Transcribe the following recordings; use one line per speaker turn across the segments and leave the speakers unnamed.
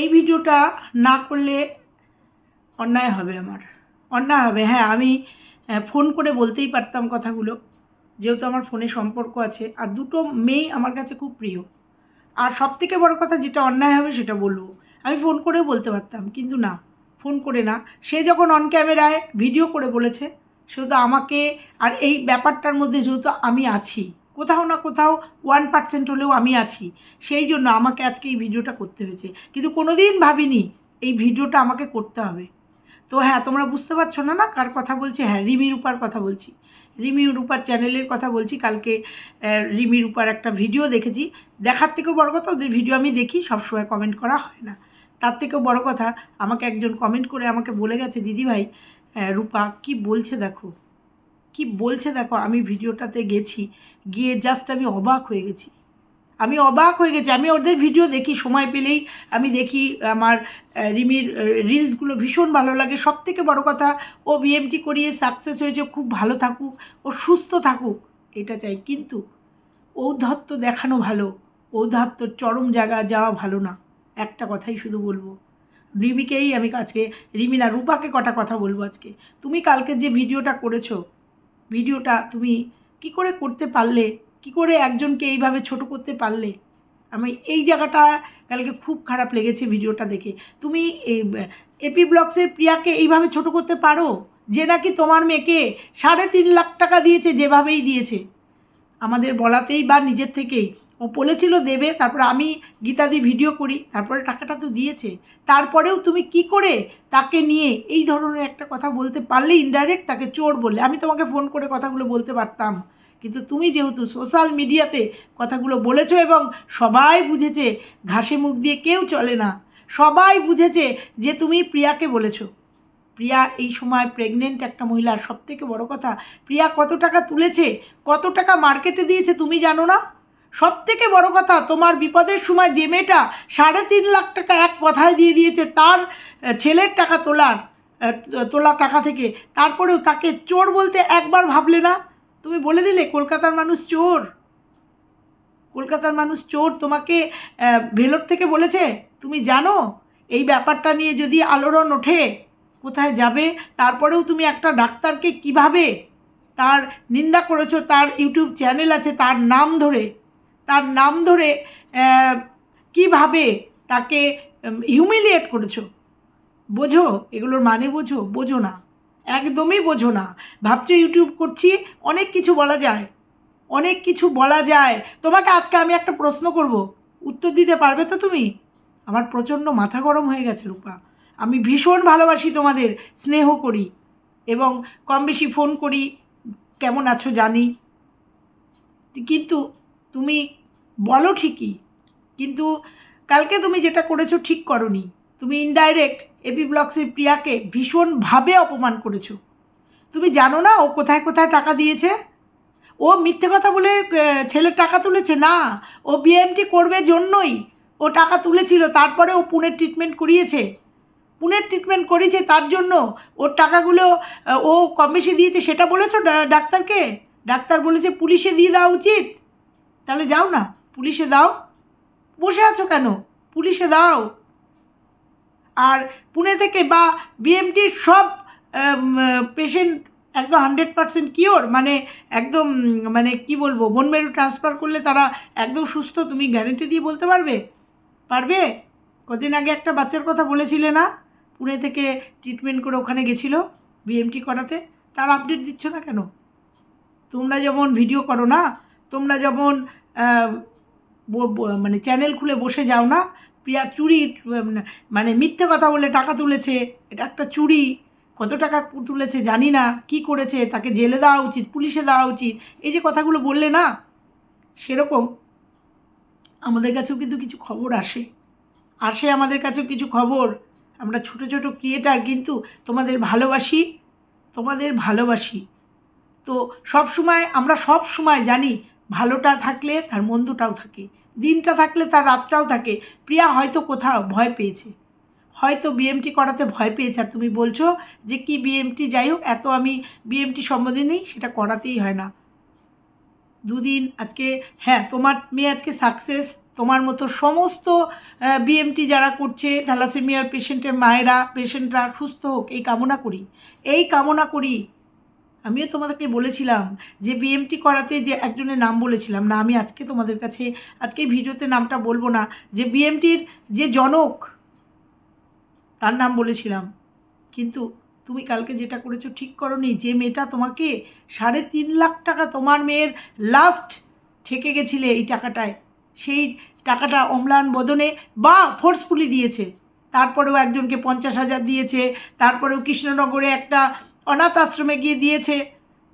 এই ভিডিওটা না করলে অন্যায় হবে আমার। অন্যায় হবে হ্যাঁ আমি ফোন করে বলতেই পারতাম কথাগুলো, যেহেতু আমার ফোনে সম্পর্ক আছে, আর দুটো মেয়ে আমার কাছে খুব প্রিয়। আর সব থেকে বড় কথা যেটা অন্যায় হবে সেটা বলব। আমি ফোন করেও বলতে পারতাম, কিন্তু না, ফোন করে না। সে যখন অন ক্যামেরায় ভিডিও করে বলেছে, সেহেতু আমাকে, আর এই ব্যাপারটার মধ্যে যেহেতু আমি আছি কোথাও না কোথাও ওয়ান পার্সেন্ট হলেও আমি আছি। সেই জন্য আমাকে আজকে এই ভিডিওটা করতে হয়েছে। কিন্তু কোনো দিন ভাবিনি এই ভিডিওটা আমাকে করতে হবে। তো হ্যাঁ তোমরা বুঝতে পারছ না না কার কথা বলছি? হ্যাঁ রিমি রূপার কথা বলছি। রিমি রূপার চ্যানেলের কথা বলছি। কালকে রিমি রূপার একটা ভিডিও দেখেছি। দেখার থেকেও বড় কথা, ওদের ভিডিও আমি দেখি, সবসময় কমেন্ট করা হয় না। তার থেকেও বড় কথা, আমাকে একজন কমেন্ট করে আমাকে বলে গেছে দিদিভাই রূপা, কি বলছে দেখো? কি বলছে দেখো, আমি ভিডিওটাতে গেছি, গিয়ে জাস্ট আমি অবাক হয়ে গেছি। আমি অবাক হয়ে গেছি, আমি ওদের ভিডিও দেখি, সময় পেলেই আমি দেখি আমার রিমির রিলসগুলো ভীষণ ভালো লাগে। সব থেকে বড় কথা, ও বিএমটি করিয়ে সাকসেস হয়েছে, খুব ভালো থাকুক, ও সুস্থ থাকুক, এটা চাই। কিন্তু ঔদ্ধত্য দেখানো ভালো, ঔদ্ধত্য চরম জায়গা যাওয়া ভালো না, একটা কথাই শুধু বলব। রিমিকেই আমি আজকে রিমি না রূপাকে কটা কথা বলব আজকে। তুমি কালকে যে ভিডিওটা করেছ ভিডিওটা তুমি কি করে করতে পারলে? কি করে একজনকে এইভাবে ছোট করতে পারলে? আমি এই জায়গাটা কালকে খুব খারাপ লেগেছে ভিডিওটা দেখে। তুমি এপি ব্লগসের প্রিয়াকে এইভাবে ছোট করতে পারো? যে নাকি তোমার মেয়েকে সাড়ে তিন লাখ টাকা দিয়েছে, যেভাবেই দিয়েছে। আমাদের বলাতেই বা নিজের থেকেই। বলেছিল দেবে, তারপর আমি গীতাদি ভিডিও করি, তারপরে টাকাটা তো দিয়েছে। তারপরেও তুমি কি করে তাকে নিয়ে এই ধরনের একটা কথা বলতে পারলে ইনডাইরেক্ট তাকে চোর বললে আমি তোমাকে ফোন করে কথাগুলো বলতে পারতাম। কিন্তু তুমি যেহেতু সোশ্যাল মিডিয়াতে কথাগুলো বলেছ এবং সবাই বুঝেছে ঘাসে মুখ দিয়ে কেউ চলে না, সবাই বুঝেছে যে তুমি প্রিয়াকে বলেছ। প্রিয়া এই সময় প্রেগনেন্ট একটা মহিলার সব থেকে বড় কথা, প্রিয়া কত টাকা তুলেছে, কত টাকা মার্কেটে দিয়েছে তুমি জানো না? সব থেকে বড় কথা, তোমার বিপদের সময় যে মেয়েটা সাড়ে তিন লাখ টাকা এক কথায় দিয়ে দিয়েছে তার ছেলের টাকা তোলার তোলা টাকা থেকে, তারপরেও তাকে চোর বলতে একবার ভাবলে না? তুমি বলে দিলে কলকাতার মানুষ চোর? কলকাতার মানুষ চোর তোমাকে ভেলোর থেকে বলেছে? তুমি জানো? এই ব্যাপারটা নিয়ে যদি আলোড়ন ওঠে, কোথায় যাবে? তারপরেও তুমি একটা ডাক্তারকে কীভাবে তার নিন্দা করেছ? তার ইউটিউব চ্যানেল আছে, তার নাম ধরে। তার নাম ধরে কীভাবে তাকে হিউমিলিয়েট করেছ? বোঝো? এগুলোর মানে বোঝো? বোঝো না। একদমই বোঝো না। ভাবছ ইউটিউব করছি, অনেক কিছু বলা যায়। অনেক কিছু বলা যায়। তোমাকে আজকে আমি একটা প্রশ্ন করব। উত্তর দিতে পারবে তো তুমি? আমার প্রচণ্ড মাথা গরম হয়ে গেছে, রূপা। আমি ভীষণ ভালোবাসি তোমাদের, স্নেহ করি এবং কম বেশি ফোন করি। কেমন আছো জানি। কিন্তু তুমি বলো ঠিকই, কিন্তু কালকে তুমি যেটা করেছ ঠিক করনি। তুমি ইনডাইরেক্ট এপি ব্লক্সের প্রিয়াকে ভীষণভাবে অপমান করেছ। তুমি জানো না ও কোথায় কোথায় টাকা দিয়েছে? ও মিথ্যে কথা বলে ছেলের টাকা তুলেছে? না, ও বিএমটি করবে জন্যই ও টাকা তুলেছিল, তারপরে ও পুনের ট্রিটমেন্ট করিয়েছে। পুনের ট্রিটমেন্ট করিয়েছে, তার জন্য ওর টাকাগুলো ও কম বেশি দিয়েছে, সেটা বলেছ ডাক্তারকে? ডাক্তার বলেছে পুলিশে দিয়ে দেওয়া উচিত। তাহলে যাও না। পুলিশে দাও। বসে আছো কেন? পুলিশে দাও। আর পুনে থেকে বা বিএমটির সব পেশেন্ট একদম হান্ড্রেড পার্সেন্ট কিওর মানে একদম মানে কি বলব বোন মেরু ট্রান্সফার করলে তারা একদম সুস্থ, তুমি গ্যারেন্টি দিয়ে বলতে পারবে? পারবে? কদিন আগে একটা বাচ্চার কথা বলেছিলে না? পুনে থেকে ট্রিটমেন্ট করে ওখানে গেছিল বিএমটি করাতে। তার আপডেট দিচ্ছ না কেন? তোমরা যেমন ভিডিও করো না, তোমরা যেমন মানে চ্যানেল খুলে বসে যাও না। প্রিয়া চুরি মানে মিথ্যে কথা বলে টাকা তুলেছে, এটা একটা চুরি। কত টাকা তুলেছে জানি না, কি করেছে, তাকে জেলে দেওয়া উচিত, পুলিশে দেওয়া উচিত। এই যে কথাগুলো বললে না, সেরকম আমাদের কাছেও কিন্তু কিছু খবর আসে। আসে আমাদের কাছেও কিছু খবর। আমরা ছোট ছোট ক্রিয়েটার কিন্তু তোমাদের ভালোবাসি তোমাদের ভালোবাসি। তো সব সময় আমরা সব সময় জানি ভালোটা থাকলে তার মন্দটাও থাকে। দিনটা থাকলে তার রাতটাও থাকে। প্রিয়া হয়তো কোথাও ভয় পেয়েছে। হয়তো বিএমটি করাতে ভয় পেয়েছে। আর তুমি বলছো যে, কি বিএমটি? যাই হোক, এত আমি বিএমটি সম্বন্ধে নেই, সেটা করাতেই হয় না। দুদিন আজকে হ্যাঁ তোমার মেয়ে আজকে সাকসেস তোমার মতো সমস্ত বিএমটি যারা করছে থ্যালাসেমিয়ার পেশেন্টের মায়েরা পেশেন্টরা সুস্থ হোক, এই কামনা করি। এই কামনা করি আমিও তোমাদেরকে বলেছিলাম যে বিএমটি করাতে যে একজনের নাম বলেছিলাম, না, আমি আজকে তোমাদের কাছে, আজকে ভিডিওতে নামটা বলব না, যে বিএমটির যে জনক, তার নাম বলেছিলাম। কিন্তু তুমি কালকে যেটা করেছ ঠিক করনি, যে মেয়েটা তোমাকে সাড়ে তিন লাখ টাকা তোমার মেয়ের লাস্ট ঠেকে গেছিলে এই টাকাটায়, সেই টাকাটা অম্লান বদনে বা ফোর্সফুলি দিয়েছে। তারপরেও একজনকে পঞ্চাশ হাজার দিয়েছে, তারপরেও কৃষ্ণনগরে একটা অনাথ আশ্রমে গিয়ে দিয়েছে।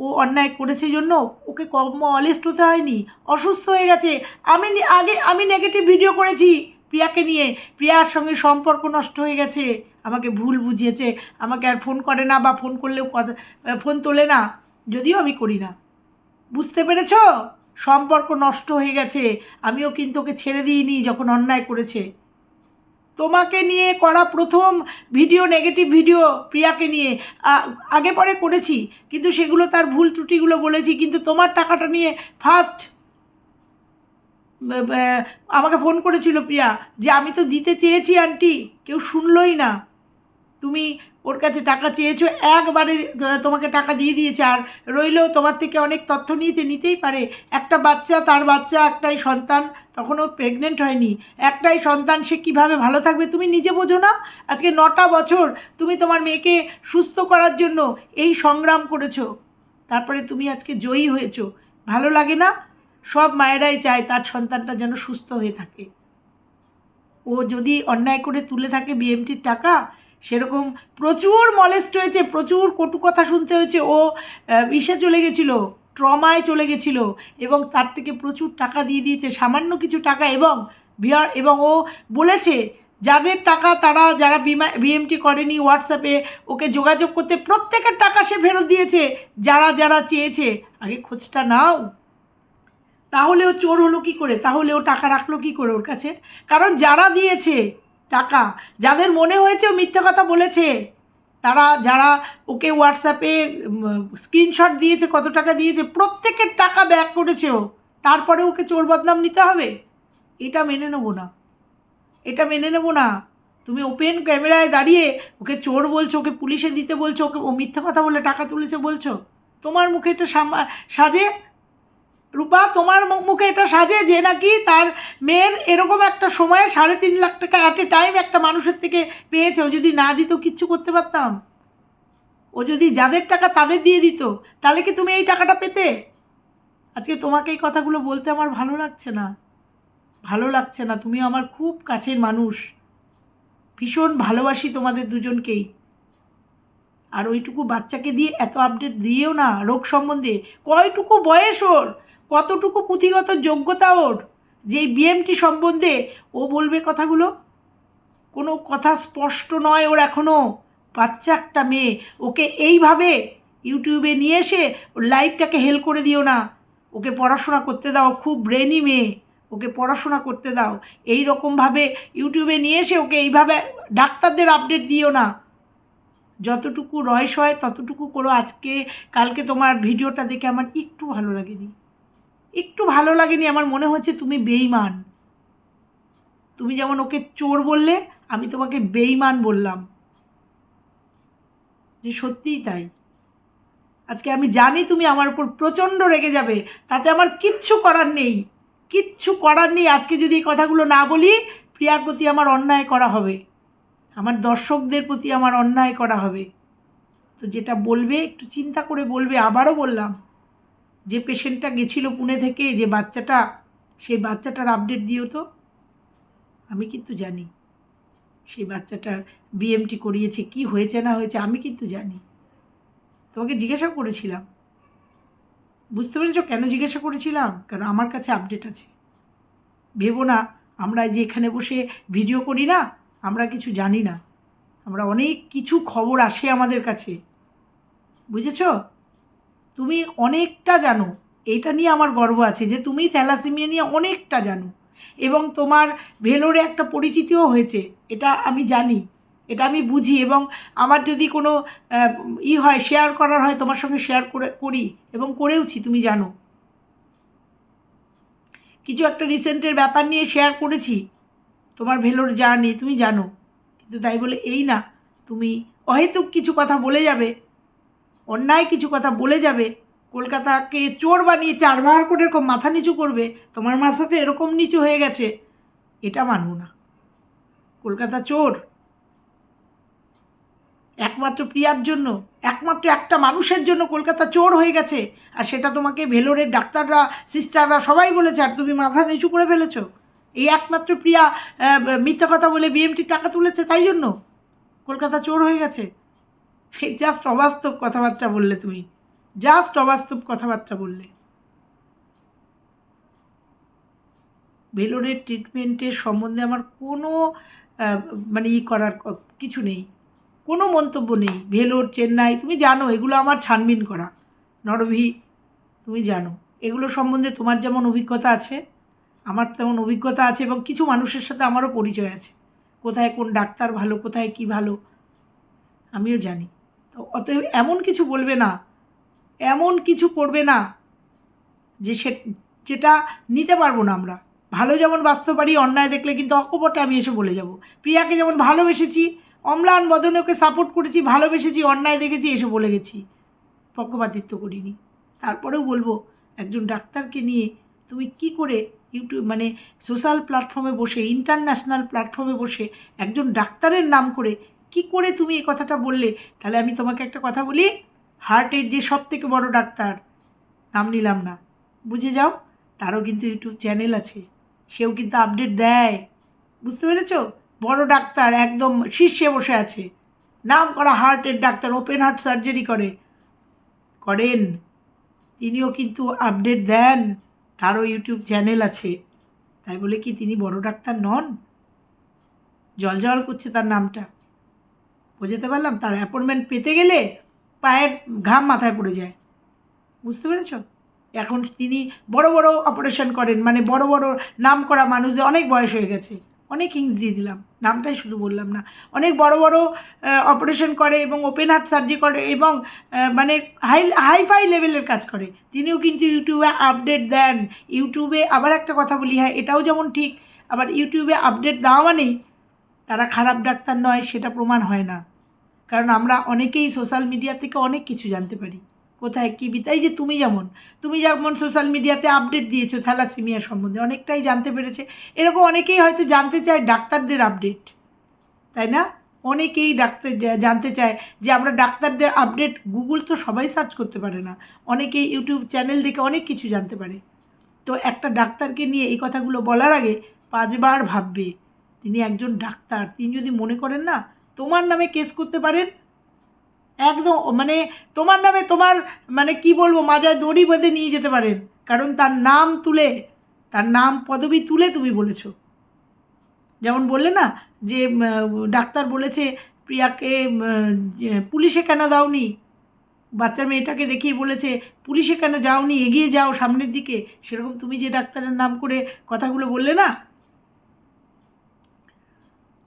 ও অন্যায় করেছে জন্য ওকে কম অলেস্ট হতে হয়নি। অসুস্থ হয়ে গেছে। আমি আগে আমি নেগেটিভ ভিডিও করেছি প্রিয়াকে নিয়ে। প্রিয়ার সঙ্গে সম্পর্ক নষ্ট হয়ে গেছে। আমাকে ভুল বুঝিয়েছে। আমাকে আর ফোন করে না বা ফোন করলেও কথা ফোন তোলে না। যদিও আমি করি না। বুঝতে পেরেছ? সম্পর্ক নষ্ট হয়ে গেছে। আমিও কিন্তু ওকে ছেড়ে দিইনি যখন অন্যায় করেছে। তোমাকে নিয়ে করা প্রথম ভিডিও নেগেটিভ ভিডিও প্রিয়াকে নিয়ে। আগে পরে করেছি, কিন্তু সেগুলো তার ভুল ত্রুটিগুলো বলেছি, কিন্তু তোমার টাকাটা নিয়ে ফার্স্ট আমাকে ফোন করেছিল প্রিয়া যে আমি তো দিতে চেয়েছি আন্টি কেউ শুনলই না। তুমি ওর কাছে টাকা চেয়েছো, একবারে তোমাকে টাকা দিয়ে দিয়েছে। আর রইলেও তোমার থেকে অনেক তথ্য নিয়েছে নিতেই পারে। একটা বাচ্চা, তার বাচ্চা, একটাই সন্তান, তখনও প্রেগনেন্ট হয়নি। একটাই সন্তান, সে কীভাবে ভালো থাকবে তুমি নিজে বোঝো না? আজকে নটা বছর তুমি তোমার মেয়েকে সুস্থ করার জন্য এই সংগ্রাম করেছ। তারপরে তুমি আজকে জয়ী হয়েছো। ভালো লাগে না? সব মায়েরাই চায় তার সন্তানটা যেন সুস্থ হয়ে থাকে। ও যদি অন্যায় করে তুলে থাকে বিএমটির টাকা সেরকম প্রচুর মলেস্ট হয়েছে, প্রচুর কটু কথা শুনতে হয়েছে। ও ইসে চলে গেছিল, ট্রমায় চলে গেছিল এবং তার থেকে প্রচুর টাকা দিয়ে দিয়েছে, সামান্য কিছু টাকা এবং বিহার এবং ও বলেছে, যাদের টাকা তারা, যারা বিমা বিএমটি করেনি হোয়াটসঅ্যাপে ওকে যোগাযোগ করতে প্রত্যেকের টাকা সে ফেরত দিয়েছে, যারা যারা চেয়েছে। আগে খোঁজটা নাও। তাহলে ও চোর হলো কি করে? তাহলে ও টাকা রাখল কি করে ওর কাছে? কারণ যারা দিয়েছে টাকা। যাদের মনে হয়েছে ও মিথ্যে কথা বলেছে, তারা, যারা ওকে হোয়াটসঅ্যাপে স্ক্রিনশট দিয়েছে, কত টাকা দিয়েছে, প্রত্যেকের টাকা ব্যাক করেছে ও। তারপরে ওকে চোর বদনাম নিতে হবে? এটা মেনে নেব না। এটা মেনে নেব না। তুমি ওপেন ক্যামেরায় দাঁড়িয়ে ওকে চোর বলছো, ওকে পুলিশে দিতে বলছো, ওকে ও মিথ্যে কথা বলে টাকা তুলেছে বলছো? তোমার মুখে এটা সাজে? রূপা, তোমার মুখে এটা সাজে যে নাকি? তার মেয়ের এরকম একটা সময়ে সাড়ে তিন লাখ টাকা অ্যাট এ টাইম একটা মানুষের থেকে পেয়েছে। ও যদি না দিত, কিচ্ছু করতে পারতাম। ও যদি যাদের টাকা তাদের দিয়ে দিত, তাহলে কি তুমি এই টাকাটা পেতে? আজকে তোমাকে এই কথাগুলো বলতে আমার ভালো লাগছে না। ভালো লাগছে না। তুমি আমার খুব কাছের মানুষ। ভীষণ ভালোবাসি তোমাদের দুজনকেই। আর ওইটুকু বাচ্চাকে দিয়ে এত আপডেট দিয়েও না রোগ সম্বন্ধে। কয়টুকু বয়স ওর? কতটুকু পুঁথিগত যোগ্যতা ওর? যে বিএমটি সম্বন্ধে ও বলবে কথাগুলো? কোনো কথা স্পষ্ট নয় ওর এখনও বাচ্চা একটা মেয়ে। ওকে এইভাবে ইউটিউবে নিয়ে এসে ওর লাইফটাকে হেল করে দিও না। ওকে পড়াশোনা করতে দাও, খুব ব্রেনি মেয়ে। ওকে পড়াশোনা করতে দাও। এই রকমভাবে ইউটিউবে নিয়ে এসে ওকে এইভাবে ডাক্তারদের আপডেট দিও না। যতটুকু রয়স হয়, ততটুকু করো। আজকে, কালকে তোমার ভিডিওটা দেখে আমার একটু ভালো লাগেনি। একটু ভালো লাগেনি, আমার মনে হচ্ছে তুমি বেইমান তুমি যেমন ওকে চোর বললে, আমি তোমাকে বেইমান বললাম। যে সত্যিই তাই। আজকে আমি জানি তুমি আমার উপর প্রচণ্ড রেগে যাবে, তাতে আমার কিচ্ছু করার নেই। কিচ্ছু করার নেই। আজকে যদি এই কথাগুলো না বলি, প্রিয়ার প্রতি আমার অন্যায় করা হবে। আমার দর্শকদের প্রতি আমার অন্যায় করা হবে। তো যেটা বলবে, একটু চিন্তা করে বলবে, আবারও বললাম, যে পেশেন্টটা গেছিল পুনে থেকে, যে বাচ্চাটা সেই বাচ্চাটার আপডেট দিও তো। আমি কিন্তু জানি সেই বাচ্চাটার বিএমটি করিয়েছে, কি হয়েছে না হয়েছে, আমি কিন্তু জানি। তোমাকে জিজ্ঞাসা করেছিলাম। বুঝতে পেরেছ কেন জিজ্ঞাসা করেছিলাম? কারণ আমার কাছে আপডেট আছে। ভেবো না, আমরা যে এখানে বসে ভিডিও করি না আমরা কিছু জানি না। আমরা অনেক কিছু খবর আসে আমাদের কাছে। বুঝেছ? তুমি অনেকটা জানো। এটা নিয়ে আমার গর্ব আছে যে তুমি থ্যালাসেমিয়া নিয়ে অনেকটা জানো। এবং তোমার ভেলোরে একটা পরিচিতিও হয়েছে। এটা আমি জানি। এটা আমি বুঝি এবং আমার যদি কোনো ই হয় শেয়ার করার হয়, তোমার সঙ্গে শেয়ার করে, করি এবং করেওছি, তুমি জানো। কিছু একটা রিসেন্টের ব্যাপার নিয়ে শেয়ার করেছি। তোমার ভেলোর জার্নি, তুমি জানো। কিন্তু তাই বলে, এই না, তুমি অহেতুক কিছু কথা বলে যাবে, অন্যায় কিছু কথা বলে যাবে, কলকাতাকে চোর বানিয়ে চারবার করে এরকম মাথা নিচু করবে, তোমার মাথাতে এরকম নিচু হয়ে গেছে, এটা মানব না। কলকাতা চোর, একমাত্র প্রিয়ার জন্য, একমাত্র একটা মানুষের জন্য কলকাতা চোর হয়ে গেছে, আর সেটা তোমাকে ভেলোরের ডাক্তাররা, সিস্টাররা সবাই বলেছে, আর তুমি মাথা নিচু করে ফেলেছো। এই একমাত্র প্রিয়া মিথ্যা কথা বলে বিএমটি টাকা তুলেছে তাই জন্য? কলকাতা চোর হয়ে গেছে? জাস্ট অবাস্তব কথাবার্তা বললে তুমি। জাস্ট অবাস্তব কথাবার্তা বললে। ভেলোরের ট্রিটমেন্টের সম্বন্ধে আমার কোনো মানে ই করার কিছু নেই। কোনো মন্তব্য নেই। ভেলোর চেন্নাই, তুমি জানো, এগুলো আমার ছানবিন করা। নরভি, তুমি জানো। এগুলো সম্বন্ধে তোমার যেমন অভিজ্ঞতা আছে আমার তেমন অভিজ্ঞতা আছে এবং কিছু মানুষের সাথে আমারও পরিচয় আছে। কোথায় কোন ডাক্তার ভালো, কোথায় কি ভালো, আমিও জানি। তো অতএব এমন কিছু বলবে না, এমন কিছু করবে না যে সে, যেটা নিতে পারব না আমরা। ভালো যেমন বাঁচতে পারি, অন্যায় দেখলে কিন্তু অকপটে আমি এসে বলে যাব। প্রিয়াকে যেমন ভালোবেসেছি, অম্লান বদনে ওকে সাপোর্ট করেছি, ভালোবেসেছি, অন্যায় দেখেছি, এসে বলে গেছি। পক্ষপাতিত্ব করিনি। তারপরেও বলব, একজন ডাক্তারকে নিয়ে তুমি কি করে ইউটিউব মানে সোশ্যাল প্ল্যাটফর্মে বসে ইন্টারন্যাশনাল প্ল্যাটফর্মে বসে একজন ডাক্তারের নাম করে কি করে তুমি এই কথাটা বললে? তাহলে আমি তোমাকে একটা কথা বলি হার্টের যে সব থেকে বড় ডাক্তার, নাম নিলাম না। বুঝে যাও, তারও কিন্তু ইউটিউব চ্যানেল আছে, সেও কিন্তু আপডেট দেয়। বুঝতে পেরেছ? বড় ডাক্তার একদম শীর্ষে বসে আছে। নাম করা হার্টের ডাক্তার ওপেন হার্ট সার্জারি করে। করেন, তিনিও কিন্তু আপডেট দেন। তারও ইউটিউব চ্যানেল আছে। তাই বলে কি তিনি বড় ডাক্তার নন? জল জল করছে তার নামটা। বোঝাতে পারলাম, তার অ্যাপয়েন্টমেন্ট পেতে গেলে পায়ের ঘাম মাথায় পড়ে যায়। বুঝতে পেরেছ? এখন তিনি বড় বড় অপারেশন করেন মানে বড় বড় নাম করা মানুষদের অনেক বয়স হয়ে গেছে। অনেক হিংস দিয়ে দিলাম, নামটাই শুধু বললাম না। অনেক বড় বড় অপারেশন করে এবং ওপেন হার্ট সার্জারি করে এবং মানে হাই হাই ফাই লেভেলের কাজ করে। তিনিও কিন্তু ইউটিউবে আপডেট দেন। ইউটিউবে আবার একটা কথা বলি হ্যাঁ এটাও যেমন ঠিক, আবার ইউটিউবে আপডেট দেওয়া মানেই তারা খারাপ ডাক্তার নয়, সেটা প্রমাণ হয় না। কারণ আমরা অনেকেই সোশ্যাল মিডিয়া থেকে অনেক কিছু জানতে পারি। কোথায় কী বিতাই যে তুমি যেমন তুমি যেমন সোশ্যাল মিডিয়াতে আপডেট দিয়েছ থ্যালাসিমিয়া সম্বন্ধে, অনেকটাই জানতে পেরেছে। এরকম অনেকেই হয়তো জানতে চায় ডাক্তারদের আপডেট তাই না? অনেকেই ডাক্তার জানতে চায় যে আমরা ডাক্তারদের আপডেট গুগল তো সবাই সার্চ করতে পারে না। অনেকেই ইউটিউব চ্যানেল দেখে অনেক কিছু জানতে পারে। তো একটা ডাক্তারকে নিয়ে এই কথাগুলো বলার আগে পাঁচবার ভাববে, তিনি একজন ডাক্তার, তিনি যদি মনে করেন না, তোমার নামে কেস করতে পারেন একদম মানে তোমার নামে তোমার মানে কি বলব, মাজায় দড়ি বেঁধে নিয়ে যেতে পারেন কারণ তার নাম তুলে, তার নাম পদবি তুলে তুমি বলেছ। যেমন বললে না, যে ডাক্তার বলেছে, প্রিয়াকে পুলিশে কেন দাওনি? বাচ্চা মেয়েটাকে দেখিয়ে বলেছে, পুলিশে কেন যাওনি, এগিয়ে যাও সামনের দিকে। সেরকম তুমি যে ডাক্তারের নাম করে কথাগুলো বললে না?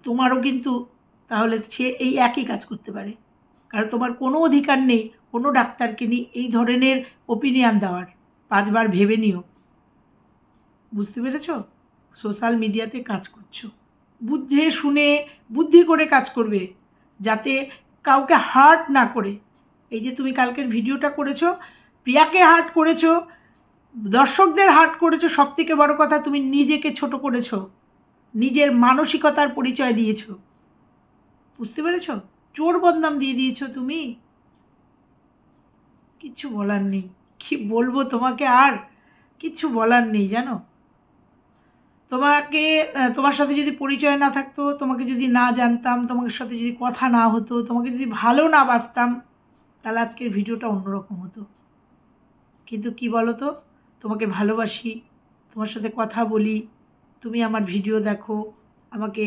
তোমারও কিন্তু তাহলে সে এই একই কাজ করতে পারে। কারণ তোমার কোনো অধিকার নেই, কোনো ডাক্তারকে নিয়ে এই ধরনের ওপিনিয়ন দেওয়ার। পাঁচবার ভেবে নিও। বুঝতে পেরেছ? সোশ্যাল মিডিয়াতে কাজ করছ। বুদ্ধে শুনে, বুদ্ধি করে কাজ করবে, যাতে কাউকে হার্ট না করে। এই যে তুমি কালকের ভিডিওটা করেছ, প্রিয়াকে হার্ট করেছ, দর্শকদের হার্ট করেছ সব থেকে বড় কথা তুমি নিজেকে ছোট করেছ। নিজের মানসিকতার পরিচয় দিয়েছ। বুঝতে পেরেছ? চোর বদনাম দিয়ে দিয়েছ তুমি? কিচ্ছু বলার নেই। কি বলব তোমাকে আর? কিচ্ছু বলার নেই, জানো? তোমাকে তোমার সাথে যদি পরিচয় না থাকতো, তোমাকে যদি না জানতাম তোমার সাথে যদি কথা না হতো, তোমাকে যদি ভালো না বাসতাম, তাহলে আজকের ভিডিওটা অন্যরকম হতো। কিন্তু কি বলো তো তোমাকে ভালোবাসি, তোমার সাথে কথা বলি, তুমি আমার ভিডিও দেখো, আমাকে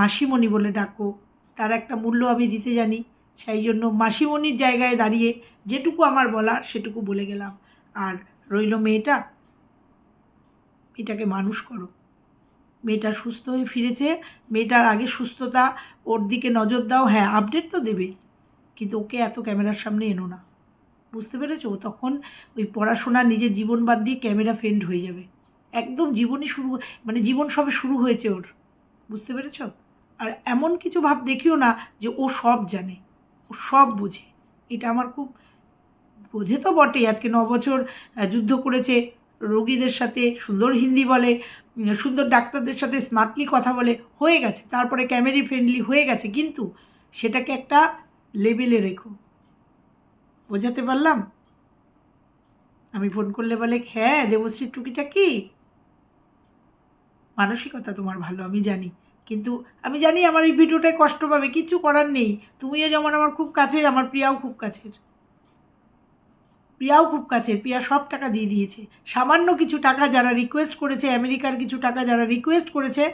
মাসিমণি বলে ডাকো তার একটা মূল্য আমি দিতে জানি। সেই জন্য মাসিমণির জায়গায় দাঁড়িয়ে যেটুকু আমার বলার সেটুকু বলে গেলাম। আর রইল মেয়েটা। মেয়েটাকে মানুষ করো। মেয়েটা সুস্থ হয়ে ফিরেছে। মেয়েটার আগে সুস্থতা, ওর দিকে নজর দাও। হ্যাঁ আপডেট তো দেবেই কিন্তু ওকে এত ক্যামেরার সামনে এনো না। বুঝতে পেরেছ? তখন ওই পড়াশোনা, নিজের জীবন বাদ দিয়ে ক্যামেরা ফ্রেন্ড হয়ে যাবে। একদম জীবনই শুরু মানে জীবন সবে শুরু হয়েছে ওর। বুঝতে পেরেছ? আর এমন কিছু ভাব দেখিও না যে ও সব জানে, ও সব বোঝে। এটা আমার খুব, বোঝে তো বটেই। আজকে ন বছর যুদ্ধ করেছে, রোগীদের সাথে সুন্দর হিন্দি বলে সুন্দর ডাক্তারদের সাথে স্মার্টলি কথা বলে, হয়ে গেছে। তারপরে ক্যামেরি ফ্রেন্ডলি হয়ে গেছে। কিন্তু সেটাকে একটা লেভেলে রেখো। বোঝাতে পারলাম? আমি ফোন করলে বলে হ্যাঁ দেবশ্রীর টুকিটা কি মানসিকতা তোমার ভালো, আমি জানি। কিন্তু আমি জানি আমার এই ভিডিওটায় কষ্ট পাবে, কিছু করার নেই। তুমিও যেমন আমার খুব কাছের, আমার প্রিয়াও খুব কাছের। প্রিয়াও খুব কাছের, প্রিয়া সব টাকা দিয়ে দিয়েছে। সামান্য কিছু টাকা যারা রিকোয়েস্ট করেছে, আমেরিকার কিছু টাকা যারা রিকোয়েস্ট করেছে,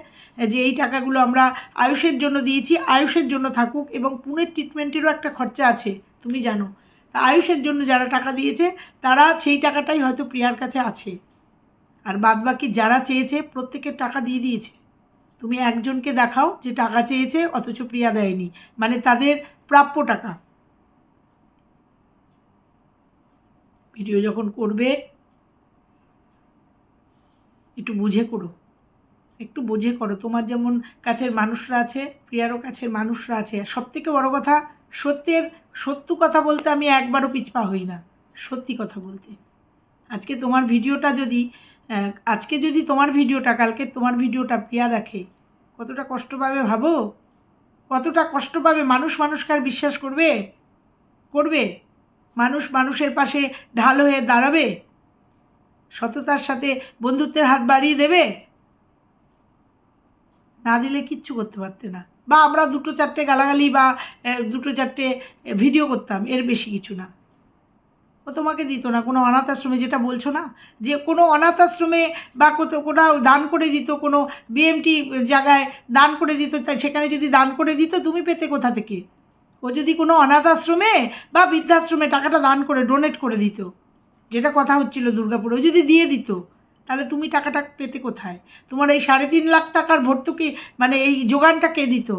যে এই টাকাগুলো আমরা আয়ুষের জন্য দিয়েছি, আয়ুষের জন্য থাকুক এবং পুনের ট্রিটমেন্টেরও একটা খরচা আছে, তুমি জানো। তা আয়ুষের জন্য যারা টাকা দিয়েছে, তারা সেই টাকাটাই হয়তো প্রিয়ার কাছে আছে। আর বাদবাকি যারা চেয়েছে, প্রত্যেকের টাকা দিয়ে দিয়েছে। তুমি একজনকে দেখাও যে টাকা চেয়েছে, অথচ প্রিয়া দেয়নি। মানে তাদের প্রাপ্য টাকা। ভিডিও যখন করবে, একটু বুঝে করো। একটু বুঝে করো, তোমার যেমন কাছের মানুষরা আছে, প্রিয়ারও কাছের মানুষরা আছে। সব থেকে বড় কথা, সত্যের, সত্য কথা বলতে আমি একবারও পিছপা হই না। সত্যি কথা বলতে। আজকে তোমার ভিডিওটা যদি আজকে যদি তোমার ভিডিওটা, কালকে তোমার ভিডিওটা প্রিয়া দেখে, কতটা কষ্ট পাবে ভাবো? কতটা কষ্ট পাবে? মানুষ মানুষকে আর বিশ্বাস করবে? করবে? মানুষ মানুষের পাশে ঢাল হয়ে দাঁড়াবে? সততার সাথে বন্ধুত্বের হাত বাড়িয়ে দেবে? না দিলে কিচ্ছু করতে পারতে না। বা আমরা দুটো চারটে গালাগালি বা দুটো চারটে ভিডিও করতাম, এর বেশি কিছু না। ও তোমাকে দিত না, কোনো অনাথ আশ্রমে যেটা বলছো না? যে কোনো অনাথ আশ্রমে বা কোথাও কোথাও দান করে দিত, কোনো বিএমটি জায়গায় দান করে দিত তাই সেখানে যদি দান করে দিত, তুমি পেতে কোথা থেকে? ও যদি কোনো অনাথ আশ্রমে বা বৃদ্ধাশ্রমে টাকাটা দান করে ডোনেট করে দিত, যেটা কথা হচ্ছিল দুর্গাপুরে, ও যদি দিয়ে দিত, তাহলে তুমি টাকাটা পেতে কোথায়? তোমার এই সাড়ে তিন লাখ টাকার ভর্তুকি মানে এই যোগানটা কে দিত?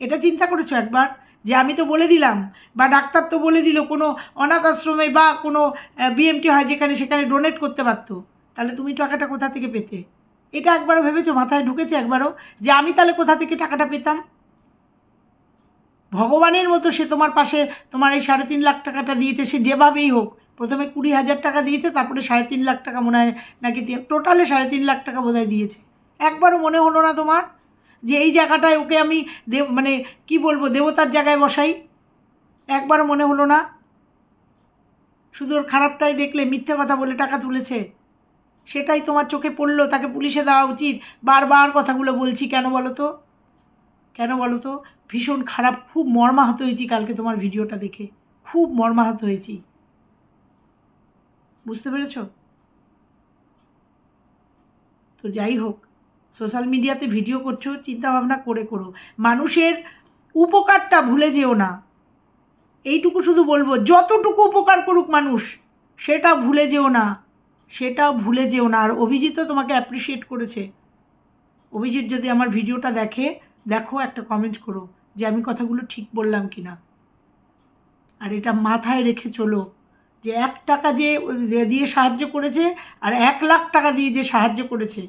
এটা চিন্তা করেছ একবার? যে আমি তো বলে দিলাম, বা ডাক্তার তো বলে দিল, কোনো অনাথ আশ্রমে বা কোনো বিএমটি হয় যেখানে সেখানে ডোনেট করতে পারতো। তাহলে তুমি টাকাটা কোথা থেকে পেতে? এটা একবারও ভেবেছো? মাথায় ঢুকেছে একবারও? যে আমি তাহলে কোথা থেকে টাকাটা পেতাম? ভগবানের মতো সে তোমার পাশে, তোমার এই সাড়ে তিন লাখ টাকাটা দিয়েছে, সে যেভাবেই হোক। প্রথমে কুড়ি হাজার টাকা দিয়েছে, তারপরে সাড়ে তিন লাখ টাকা মনে হয় নাকি টোটালে সাড়ে তিন লাখ টাকা বোধহয় দিয়েছে। একবারও মনে হলো না তোমার? যে এই জায়গাটায় ওকে আমি দেব মানে কি বলব, দেবতার জায়গায় বসাই। একবারও মনে হলো না। শুধু ওর খারাপটাই দেখলে, মিথ্যে কথা বলে টাকা তুলেছে। সেটাই তোমার চোখে পড়ল, তাকে পুলিশে দেওয়া উচিত। বারবার কথাগুলো বলছি, কেন বলো তো? কেন বলো তো? ভীষণ খারাপ, খুব মর্মাহত হয়েছি কালকে তোমার ভিডিওটা দেখে। খুব মর্মাহত হয়েছি। বুঝতে পেরেছ? তো যাই হোক সোশ্যাল মিডিয়াতে ভিডিও করছ চিন্তা ভাবনা করে করো। মানুষের উপকারটা ভুলে যেও না। এইটুকু শুধু বলব, যতটুকু উপকার করুক মানুষ, সেটা ভুলে যেও না। সেটা ভুলে যেও না। আর অভিজিৎও তোমাকে অ্যাপ্রিসিয়েট করেছে। অভিজিৎ যদি আমার ভিডিওটা দেখে, দেখো একটা কমেন্ট করো যে আমি কথাগুলো ঠিক বললাম কি না আর এটা মাথায় রেখে চলো যে এক টাকা যে দিয়ে সাহায্য করেছে, আর এক লাখ টাকা দিয়ে যে সাহায্য করেছে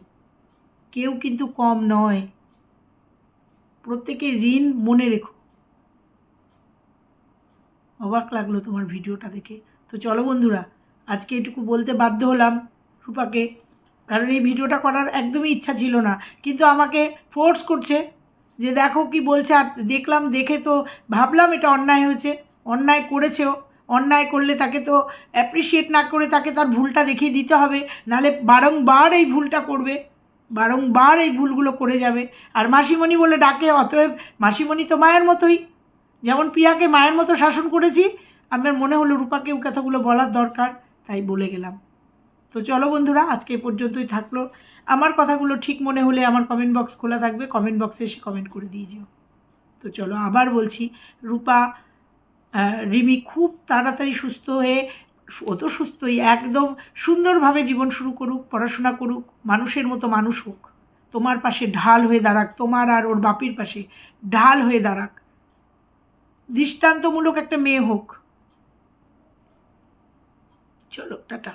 কেউ কিন্তু কম নয়। প্রত্যেকের ঋণ মনে রেখো। অবাক লাগল তোমার ভিডিওটা দেখে। তো চলো বন্ধুরা, আজকে এটুকু বলতে বাধ্য হলাম রূপাকে, কারণ এই ভিডিওটা করার একদমই ইচ্ছা ছিল না। কিন্তু আমাকে ফোর্স করছে যে দেখো কি বলছে, আর দেখলাম, দেখে তো ভাবলাম এটা অন্যায় হয়েছে। অন্যায় করেছেও, অন্যায় করলে তাকে তো অ্যাপ্রিসিয়েট না করে তাকে তার ভুলটা দেখিয়ে দিতে হবে। নাহলে বারংবার এই ভুলটা করবে। বারংবার এই ভুলগুলো করে যাবে। আর মাসিমণি বলে ডাকে, অতএব মাসিমণি তো মায়ের মতোই। যেমন প্রিয়াকে মায়ের মতো শাসন করেছি আমার মনে হলো রূপাকেও কথাগুলো বলার দরকার, তাই বলে গেলাম। তো চলো বন্ধুরা, আজকে পর্যন্তই থাকল। আমার কথাগুলো ঠিক মনে হলে আমার কমেন্ট বক্স খোলা থাকবে কমেন্ট বক্সে এসে কমেন্ট করে দিয়ে যেও। তো চলো আবার বলছি, রূপা রিমি খুব তাড়াতাড়ি সুস্থ হয়ে ও তো সুস্থই, একদম সুন্দরভাবে জীবন শুরু করুক, পড়াশোনা করুক, মানুষের মতো মানুষ হোক। তোমার পাশে ঢাল হয়ে দাঁড়াক, তোমার আর ওর বাপির পাশে ঢাল হয়ে দাঁড়াক। দৃষ্টান্তমূলক একটা মেয়ে হোক। চলো, টাটা।